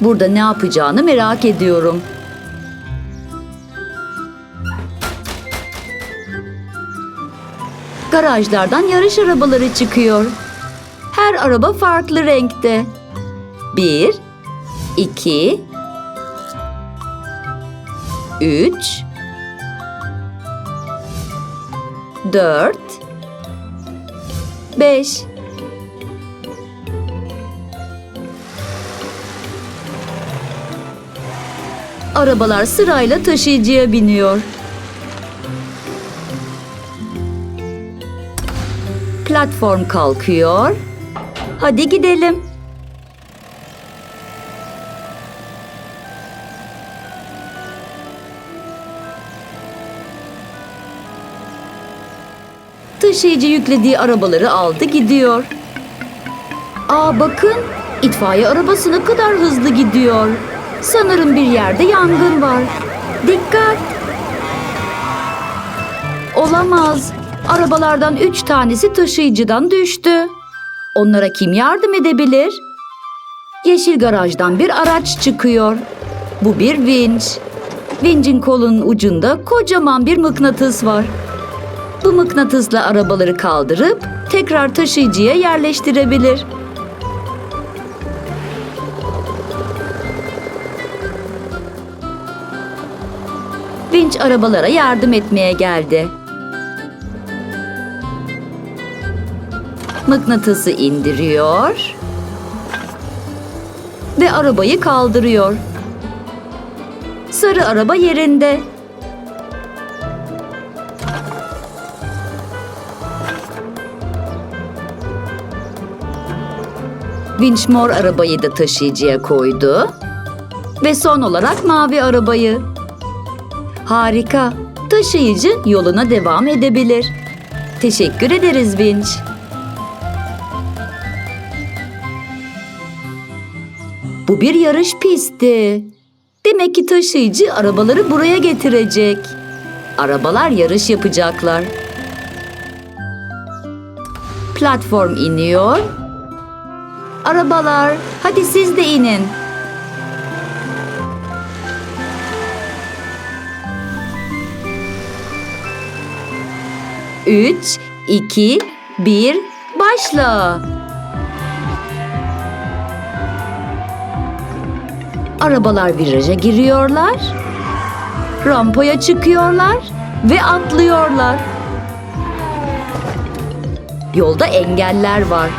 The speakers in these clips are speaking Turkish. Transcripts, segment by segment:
Burada ne yapacağını merak ediyorum. Garajlardan yarış arabaları çıkıyor. Her araba farklı renkte. Bir, iki, üç, dört, beş. Arabalar sırayla taşıyıcıya biniyor. Platform kalkıyor. Hadi gidelim. Taşıyıcı yüklediği arabaları aldı gidiyor. Aa bakın itfaiye arabası ne kadar hızlı gidiyor. Sanırım bir yerde yangın var. Dikkat! Olamaz. Arabalardan üç tanesi taşıyıcıdan düştü. Onlara kim yardım edebilir? Yeşil garajdan bir araç çıkıyor. Bu bir vinç. Vincin kolunun ucunda kocaman bir mıknatıs var. Bu mıknatısla arabaları kaldırıp tekrar taşıyıcıya yerleştirebilir. Vinç arabalara yardım etmeye geldi. Mıknatısı indiriyor ve arabayı kaldırıyor. Sarı araba yerinde. Vinç mor arabayı da taşıyıcıya koydu. Ve son olarak mavi arabayı. Harika. Taşıyıcı yoluna devam edebilir. Teşekkür ederiz Vinç. Bu bir yarış pisti. Demek ki taşıyıcı arabaları buraya getirecek. Arabalar yarış yapacaklar. Platform iniyor. Arabalar, hadi siz de inin. Üç, iki, bir, başla. Arabalar viraja giriyorlar. Rampaya çıkıyorlar ve atlıyorlar. Yolda engeller var.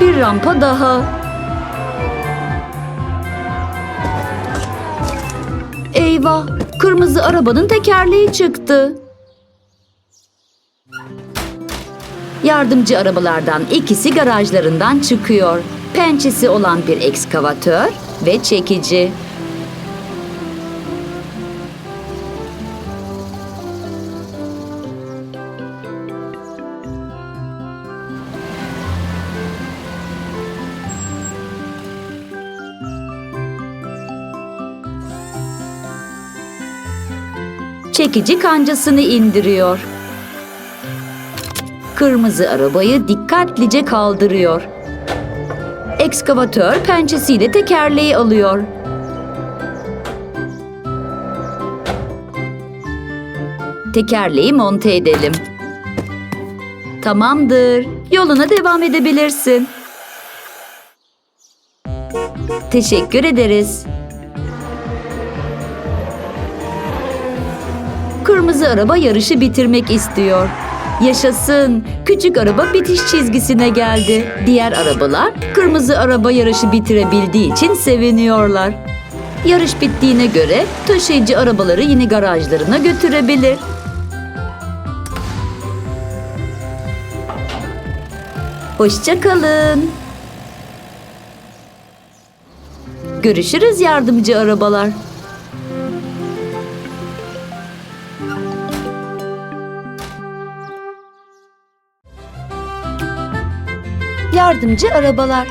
Bir rampa daha. Eyvah! Kırmızı arabanın tekerleği çıktı. Yardımcı arabalardan ikisi garajlarından çıkıyor. Pençesi olan bir ekskavatör ve çekici. Çekici kancasını indiriyor. Kırmızı arabayı dikkatlice kaldırıyor. Ekskavatör pençesiyle tekerleği alıyor. Tekerleği monte edelim. Tamamdır. Yoluna devam edebilirsin. Teşekkür ederiz. Kırmızı araba yarışı bitirmek istiyor. Yaşasın. Küçük araba bitiş çizgisine geldi. Diğer arabalar kırmızı araba yarışı bitirebildiği için seviniyorlar. Yarış bittiğine göre taşıyıcı arabaları yine garajlarına götürebilir. Hoşça kalın. Görüşürüz yardımcı arabalar. Yardımcı arabalar.